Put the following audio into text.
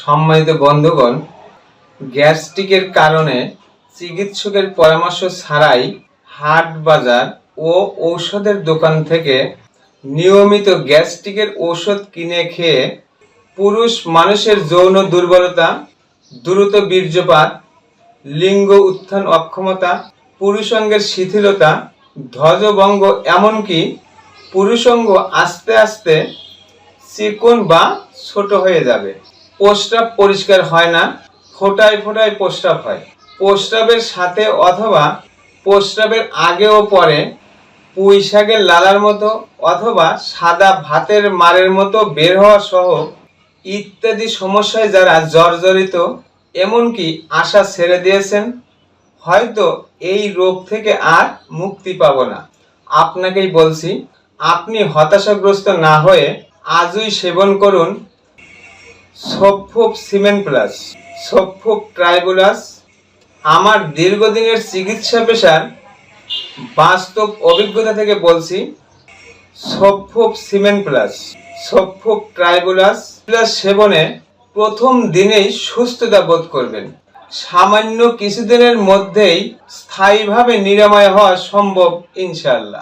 সম্মানিত বন্ধুগণ, গ্যাস্ট্রিকের কারণে চিকিৎসকের পরামর্শ ছাড়াই হাট বাজার ও ঔষধের দোকান থেকে নিয়মিত গ্যাস্ট্রিকের ঔষধ কিনে খেয়ে পুরুষ মানুষের যৌন দুর্বলতা, দ্রুত বীর্যপাত, লিঙ্গ উত্থান অক্ষমতা, পুরুষাঙ্গের শিথিলতা, ধ্বজভঙ্গ এমনকি পুরুষাঙ্গ আস্তে আস্তে চিকন বা ছোট হয়ে যাবে। প্রস্রাব পরিষ্কার হয় না, ফোটায় ফোটায় প্রস্রাব হয়। প্রস্রাবের সাথে অথবা প্রস্রাবের আগে ও পরে পুঁই শাকের লালার মতো অথবা সাদা ভাতের মারের মতো বের হওয়া সহ ইত্যাদি সমস্যায় যারা জর্জরিত, এমনকি আশা ছেড়ে দিয়েছেন, হয়তো এই রোগ থেকে আর মুক্তি পাব না। আপনাকেই বলছি, আপনি হতাশাগ্রস্ত না হয়ে আজই সেবন করুন সফুপ সিমেন্ট প্লাস সফুপ ট্রাইবুলাস, আমার দীর্ঘদিনের চিকিৎসা পেশার বাস্তব অভিজ্ঞতা থেকে বলছি সফুপ সিমেন্ট প্লাস সফুপ ট্রাইবুলাস প্লাস সেবনে প্রথম দিনেই সুস্থতা বোধ করবেন। সামান্য কিছুদিনের মধ্যেই স্থায়ীভাবে নিরাময় হওয়া সম্ভব, ইনশাআল্লাহ।